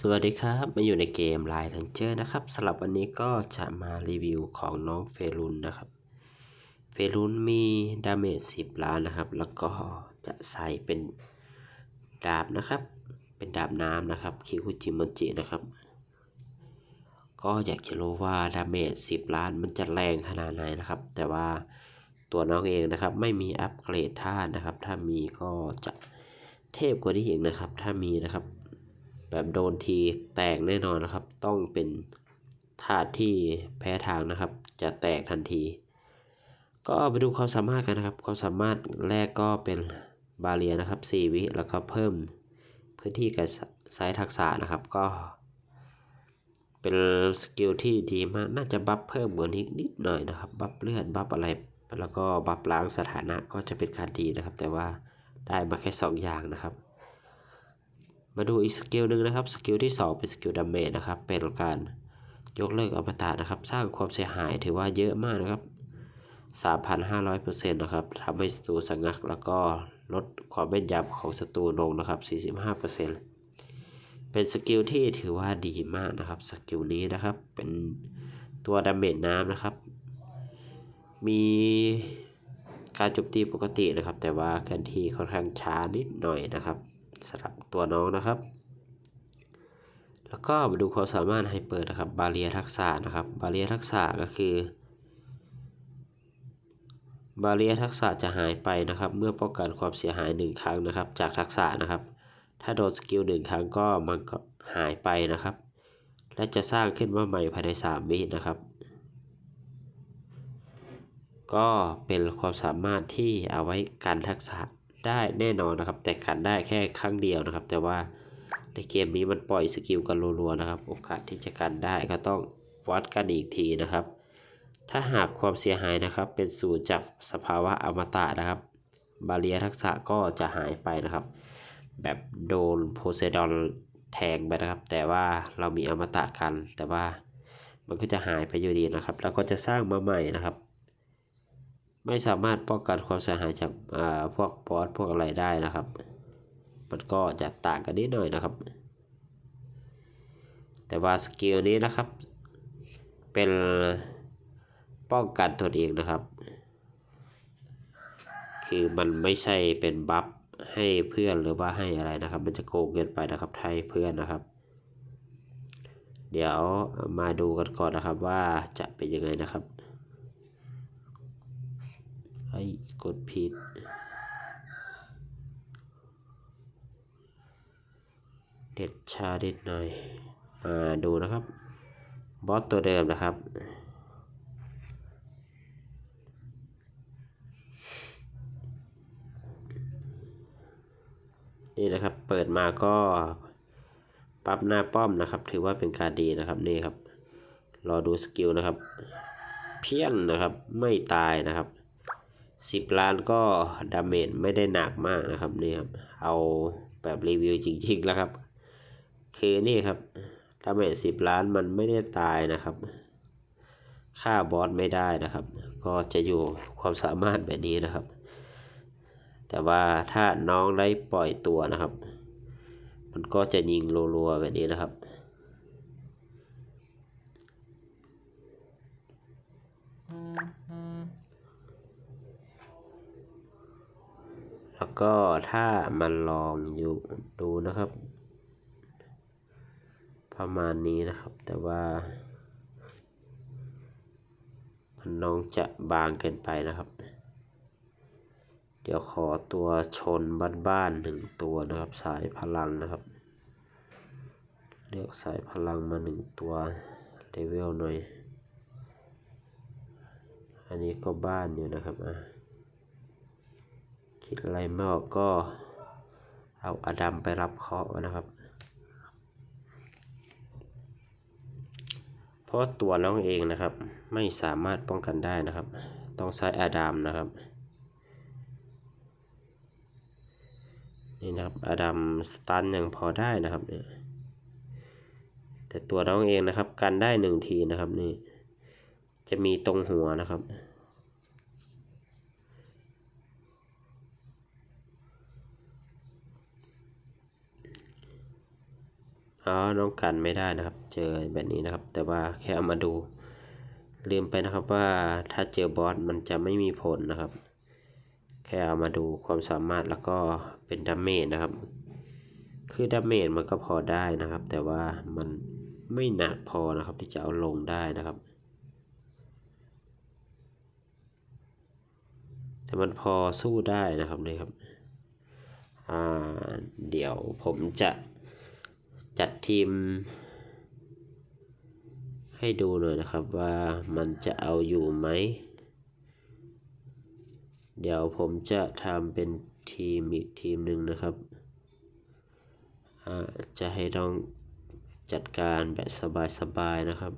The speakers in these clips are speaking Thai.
สวัสดีครับ มาอยู่ในเกม Line Ranger นะครับสำหรับวันนี้ก็จะมารีวิวของน้องเฟรุนนะครับ เฟรุนมีดาเมจ10 ล้านนะครับ แล้วก็จะใส่เป็นดาบนะครับ เป็นดาบน้ำนะครับ คิคุจิมอนจินะครับ ก็อยากจะรู้ว่าดาเมจ10 ล้านมันจะแรงขนาดไหนนะครับ แต่ว่าตัวน้องเองนะครับ ไม่มีอัปเกรดท่านะครับ ถ้ามีก็จะเทพกว่านี้อีกนะครับ ถ้ามีนะครับ แบบโดนทีแตกแน่นอนนะครับ ต้องเป็นธาตุที่แพ้ทางนะครับ จะแตกทันที ก็ไปดูความสามารถกันนะครับความสามารถแรกก็เป็นบาเรียนะครับ 4 วิแล้วก็เพิ่มพื้นที่กับสายทักษะนะครับก็ เป็นสกิลที่ดีมากน่าจะบัฟเพิ่มเหมือนนิดหน่อยนะครับ บัฟเลือดบัฟอะไร แล้วก็บัฟล้างสถานะก็จะเป็นการดีนะครับ แต่ว่าได้มาแค่ 2 อย่างนะครับ มาดูอีกสกิลหนึ่งนะครับสกิลที่ 2 เป็นสกิลดาเมจนะครับ เป็นการยกเลิกอมตะนะครับ สร้างความเสียหายถือว่าเยอะมากนะครับ 3,500%นะครับทำให้ศัตรูสังัก แล้วก็ลดความแม่นยำของศัตรูลงนะครับ 45%เป็นสกิลที่ถือว่าดีมากนะครับสกิลนี้นะครับ เป็นตัวดาเมจน้ำนะครับ มีการโจมตีปกตินะครับ แต่ว่าการที่ค่อนข้างช้านิดหน่อยนะครับ สำหรับตัวน้องนะครับ แล้วก็มาดูความสามารถให้เปิดนะครับ บาเรียทักษะนะครับ บาเรียทักษะก็คือ บาเรียทักษะจะหายไปนะครับ เมื่อป้องกันความเสียหายหนึ่งครั้งนะครับ จากทักษะนะครับ ถ้าโดนสกิลหนึ่งครั้งก็มันก็หายไปนะครับ และจะสร้างขึ้นมาใหม่ภายใน 3 วินะครับก็เป็นความสามารถที่เอาไว้กันทักษะ ได้แน่นอนนะครับ แต่กันได้แค่ครั้งเดียวนะครับ แต่ว่าในเกมนี้มันปล่อยสกิลกันรัวๆนะครับ โอกาสที่จะกันได้ก็ต้องวัดกันอีกทีนะครับ ถ้าหากความเสียหายนะครับ เป็นศูนย์จากสภาวะอมตะนะครับ บาเรียทักษะก็จะหายไปนะครับ แบบโดนโพไซดอนแทงไปนะครับ แต่ว่าเรามีอมตะกัน แต่ว่ามันก็จะหายไปอยู่ดีนะครับ แล้วก็จะสร้างมาใหม่นะครับ ไม่สามารถป้องกันความเสียหายจากพวกบอสพวกอะไรได้นะครับ มันก็จะต่างกันนิดหน่อยนะครับ แต่ว่าสกิลนี้นะครับ เป็นป้องกันตัวเองนะครับ คือมันไม่ใช่เป็นบัฟให้เพื่อนหรือว่าให้อะไรนะครับ มันจะโกงเกินไปนะครับให้เพื่อนนะครับ เดี๋ยวมาดูกันก่อนนะครับว่าจะเป็นยังไงนะครับไอ้ กดผิด เด็ดชาเด็ดหน่อยมาดูนะครับ บอสตัวเดิมนะครับ นี่นะครับ เปิดมาก็ปรับหน้าป้อมนะครับ ถือว่าเป็นการดีนะครับ นี่ครับ รอดูสกิลนะครับ เพี้ยนนะครับ ไม่ตายนะครับ สิบล้านก็ดาเมจไม่ได้หนักมากนะครับนี่ครับ เอาแบบรีวิวจริงๆแล้วครับ คือนี่ครับดาเมจสิบล้านมันไม่ได้ตายนะครับ ฆ่าบอสไม่ได้นะครับ ก็จะอยู่ความสามารถแบบนี้นะครับ แต่ว่าถ้าน้องได้ปล่อยตัวนะครับ มันก็จะยิงรัวๆแบบนี้นะครับ แล้วก็ถ้ามันลองอยู่ดูนะครับ ประมาณนี้นะครับ แต่ว่า มันน้องจะบางเกินไปนะครับ เดี๋ยวขอตัวชนบ้านๆหนึ่งตัวนะครับ สายพลังนะครับ เลือกสายพลังมาหนึ่งตัวเลเวลหน่อย อันนี้ก็บ้านอยู่นะครับอะ คิดอะไรไม่ออกก็เอาอดัมไปรับเคราะห์นะครับ เพราะตัวน้องเองนะครับ ไม่สามารถป้องกันได้นะครับ ต้องใช้อดัมนะครับนี่นะครับอดัมสตันยังพอได้นะครับเนี่ยแต่ตัวน้องเองนะครับ กันได้หนึ่งทีนะครับนี่จะมีตรงหัวนะครับ อ๋อน้องกันไม่ได้นะครับ เจอแบบนี้นะครับ แต่ว่าแค่เอามาดู ลืมไปนะครับว่าถ้าเจอบอสมันจะไม่มีผลนะครับ แค่เอามาดูความสามารถแล้วก็เป็นดาเมจนะครับ คือดาเมจมันก็พอได้นะครับ แต่ว่ามันไม่หนักพอนะครับที่จะเอาลงได้นะครับแต่มันพอสู้ได้นะครับนี่ครับ อ่า เดี๋ยวผมจะ จัดทีม ให้ดูหน่อยนะครับว่ามันจะเอาอยู่ไหม เดี๋ยวผมจะทำเป็นทีมอีกทีมหนึ่งนะครับ จะให้ต้องจัดการแบบสบายๆนะครับ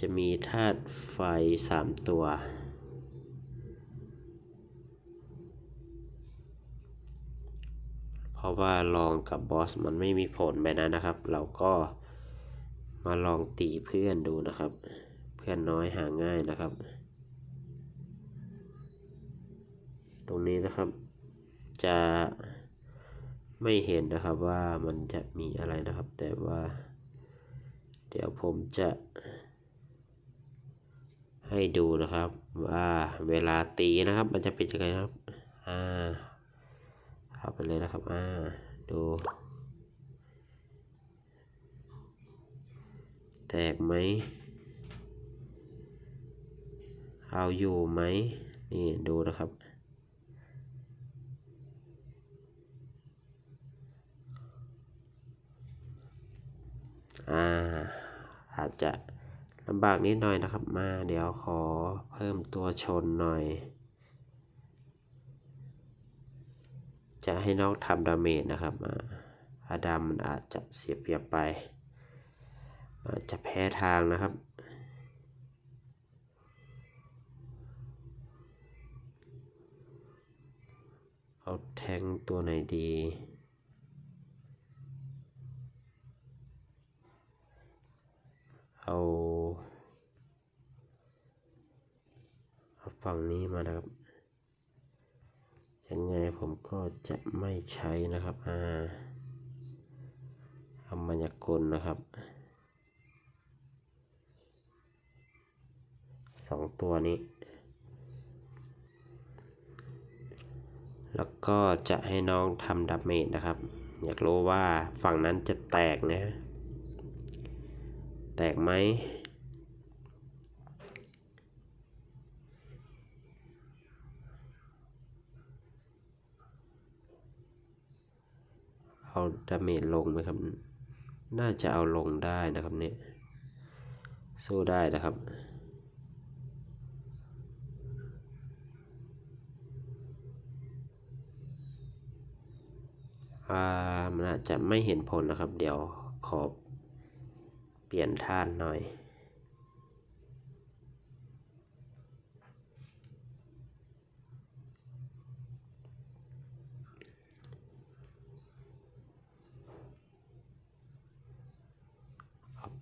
จะมีธาตุไฟสามตัว ว่าลองกับบอสมันไม่มีผลแบบนั้นนะครับ เราก็มาลองตีเพื่อนดูนะครับ เพื่อนน้อยหาง่ายนะครับ ตรงนี้นะครับ จะไม่เห็นนะครับว่ามันจะมีอะไรนะครับ แต่ว่า เดี๋ยวผมจะให้ดูนะครับ ว่าเวลาตีนะครับ มันจะเป็นยังไงครับ อ่า เอาไปเลยนะครับ อ่า ดู แตกไหมเอาอยู่ไหม นี่ดูนะครับ อ่า อาจจะลำบากนิดหน่อยนะครับ มา เดี๋ยวขอเพิ่มตัวชนหน่อย จะให้น้องทำดาเมจนะครับอาดามันอาจจะเสียเปรียบไปอาจจะแพ้ทางนะครับเอาแทงตัวไหนดี เอา เอาฝั่งนี้มานะครับ ยังไงผมก็จะไม่ใช้นะครับอ่าอมายากลนะครับสองตัวนี้ แล้วก็จะให้น้องทำดาเมจนะครับ อยากรู้ว่าฝั่งนั้นจะแตกนะ แตกไหม ดาเมจลงไหมครับ น่าจะเอาลงได้นะครับเนี่ย สู้ได้นะครับ อ่า มันอาจจะไม่เห็นผลนะครับ เดี๋ยวขอเปลี่ยนท่านหน่อย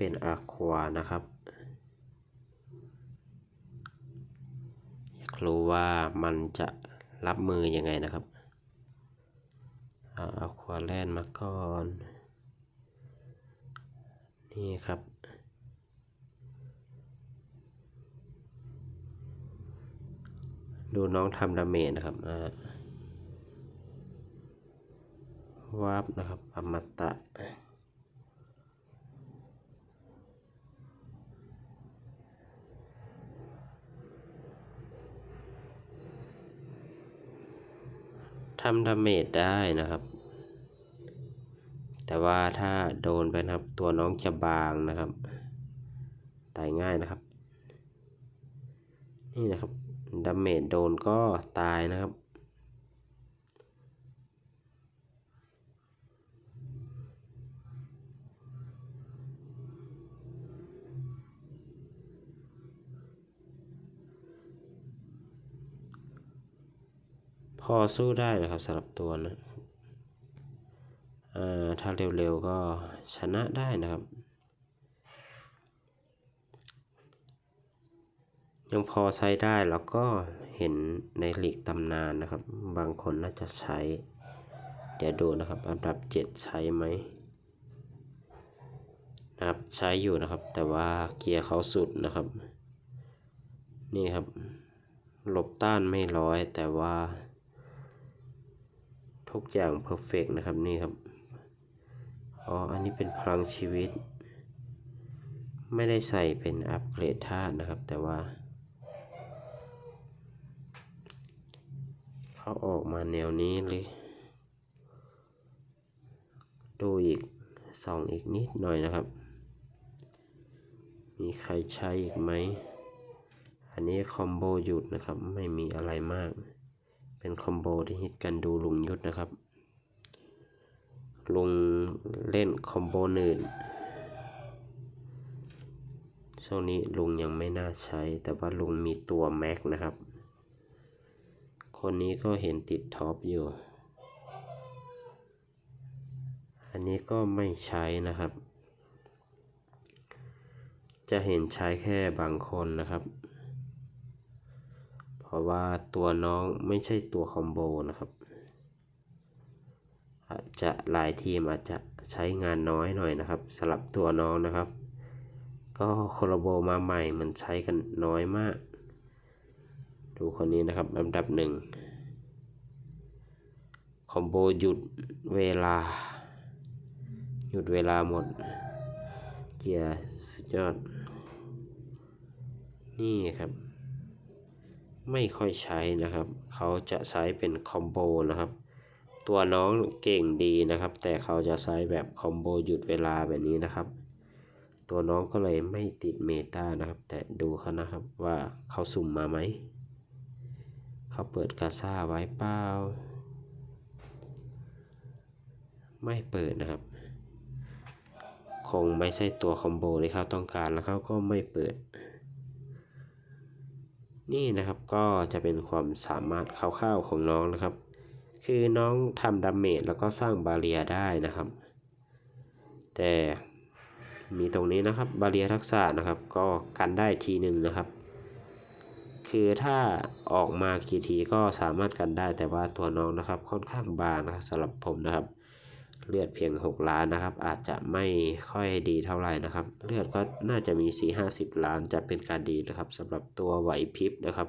เป็นอะควานะครับ อยากรู้ว่ามันจะรับมือยังไงนะครับเอาอะควาแลนมาก่อน นี่ครับดูน้องทำดาเมจนะครับวาบนะครับ อมตะ ทำดาเมจได้นะครับ แต่ว่าถ้าโดนไปนะครับ ตัวน้องจะบางนะครับ ตายง่ายนะครับ นี่นะครับดาเมจโดนก็ตายนะครับ อสู้ได้นะครับสำหรับตัวนะถ้าเร็วๆก็ชนะได้นะครับ ยังพอใช้ได้แล้วก็เห็นในหลีกตำนานนะครับ บางคนน่าจะใช้ เดี๋ยวดูนะครับอันดับ 7 ใช้ไหมนะครับใช้อยู่นะครับ แต่ว่าเกียร์เขาสุดนะครับ นี่ครับหลบต้านไม่ร้อยแต่ว่า ทุกอย่างเพอร์เฟกนะครับนี่ครับ อ๋อ อันนี้เป็นพลังชีวิต ไม่ได้ใส่เป็นอัปเกรดธาตุนะครับ แต่ว่า เขาออกมาแนวนี้เลยดูอีกส่องอีกนิดหน่อยนะครับ มีใครใช้อีกไหม อันนี้คอมโบหยุดนะครับ ไม่มีอะไรมาก เป็นคอมโบที่ฮิตกันดูลุงยุทธนะครับ ลุงเล่นคอมโบหนึ่งช่วงนี้ลุงยังไม่น่าใช้ แต่ว่าลุงมีตัวแม็กนะครับ คนนี้ก็เห็นติดท็อปอยู่ อันนี้ก็ไม่ใช้นะครับ จะเห็นใช้แค่บางคนนะครับ เพราะว่าตัวน้องไม่ใช่ตัวคอมโบนะครับอาจจะหลายทีมอาจจะใช้งานน้อยหน่อยนะครับสลับตัวน้องนะครับ ก็โคลโบมาใหม่มันใช้กันน้อยมาก ดูคนนี้นะครับอันดับหนึ่งคอมโบหยุดเวลา หยุดเวลาหมด เกียร์สุดยอด นี่ครับ ไม่ค่อยใช้นะครับ เขาจะใช้เป็นคอมโบนะครับ ตัวน้องเก่งดีนะครับ แต่เขาจะใช้แบบคอมโบหยุดเวลาแบบนี้นะครับ ตัวน้องก็เลยไม่ติดเมตานะครับ แต่ดูเขานะครับว่าเขาสุ่มมาไหม เขาเปิดกาซ่าไว้เปล่า ไม่เปิดนะครับ คงไม่ใช่ตัวคอมโบที่เขาต้องการแล้วเขาก็ไม่เปิด นี่นะครับก็จะเป็นความสามารถคร่าวๆของน้องนะครับ คือน้องทำดาเมจแล้วก็สร้างบาเรียได้นะครับ แต่มีตรงนี้นะครับบาเรียทักษะนะครับ ก็กันได้ทีหนึ่งนะครับ คือถ้าออกมากี่ทีก็สามารถกันได้แต่ว่าตัวน้องนะครับค่อนข้างบางนะครับสำหรับผมนะครับ เลือดเพียง 6 ล้านนะครับ อาจจะไม่ค่อยดีเท่าไหร่นะครับ เลือดก็น่าจะมี 4-50 ล้านจะเป็นการดีนะครับสำหรับตัวไหวพริบนะครับ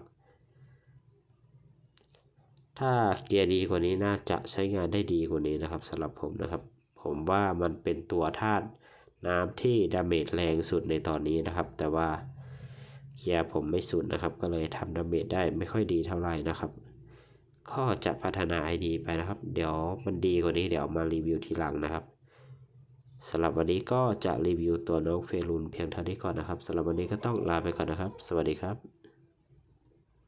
ถ้าเกียร์ดีกว่านี้น่าจะใช้งานได้ดีกว่านี้นะครับสำหรับผมนะครับ ผมว่ามันเป็นตัวธาตุน้ำที่ดาเมจแรงสุดในตอนนี้นะครับ แต่ว่าเกียร์ผมไม่สุดนะครับ ก็เลยทำดาเมจได้ไม่ค่อยดีเท่าไหร่นะครับ ก็จะพัฒนา ID ไปนะครับ เดี๋ยวมันดีกว่านี้เดี๋ยวมารีวิวทีหลังนะครับสำหรับวันนี้ก็จะรีวิวตัวน้องเฟรุนเพียงเท่านี้ก่อนนะครับสำหรับวันนี้ก็ต้องลาไปก่อนนะครับ สวัสดีครับ